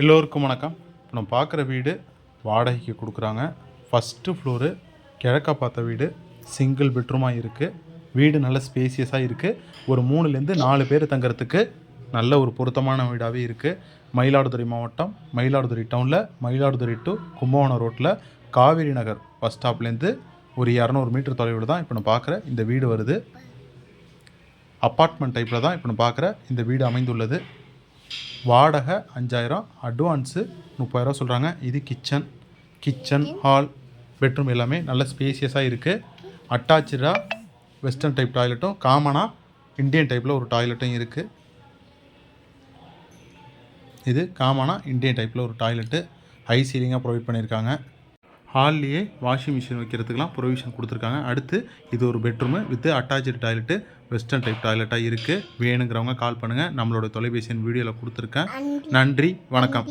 எல்லோருக்கும் வணக்கம். இப்போ நம்ம பார்க்குற வீடு வாடகைக்கு கொடுக்குறாங்க. ஃபஸ்ட்டு ஃப்ளோரு கிழக்க பார்த்த வீடு சிங்கிள் பெட்ரூமாக இருக்குது வீடு நல்ல ஸ்பேசியஸாக இருக்குது ஒரு மூணுலேருந்து நாலு பேர் தங்குறதுக்கு நல்ல ஒரு பொருத்தமான வீடாகவே இருக்குது மயிலாடுதுறை மாவட்டம் மயிலாடுதுறை டவுனில் மயிலாடுதுறை டு கும்பகோணம் ரோட்டில் காவேரி நகர் பஸ் ஸ்டாப்லேருந்து ஒரு இரநூறு மீட்டர் தொலைவில் தான் இப்போ நான் பார்க்குற இந்த வீடு வருது. அப்பார்ட்மெண்ட் டைப்பில் தான் இப்போ நான் பார்க்குற இந்த வீடு அமைந்துள்ளது. வாடகை அஞ்சாயிரம் அட்வான்ஸு முப்பதாயிரம் சொல்கிறாங்க இது கிச்சன் கிச்சன் ஹால் பெட்ரூம் எல்லாமே நல்ல ஸ்பேசியஸாக இருக்குது அட்டாச்சாக வெஸ்டர்ன் டைப் டாய்லெட்டும் காமனாக இந்தியன் டைப்பில் ஒரு டாய்லெட்டும் இருக்குது இது காமனாக இந்தியன் டைப்பில் ஒரு டாய்லெட்டு ஹை சீலிங்காக ப்ரொவைட் பண்ணியிருக்காங்க ஹால்லேயே வாஷிங் மிஷின் வைக்கிறதுக்கெலாம் ப்ரொவிஷன் கொடுத்துருக்காங்க. அடுத்து இது ஒரு bedroom with attach toilet western type டாய்லெட்டாக இருக்குது வேணுங்கிறவங்க கால் பண்ணுங்கள் நம்மளோட தொலைபேசி எண் வீடியோவில் கொடுத்துருக்கேன். நன்றி. வணக்கம்.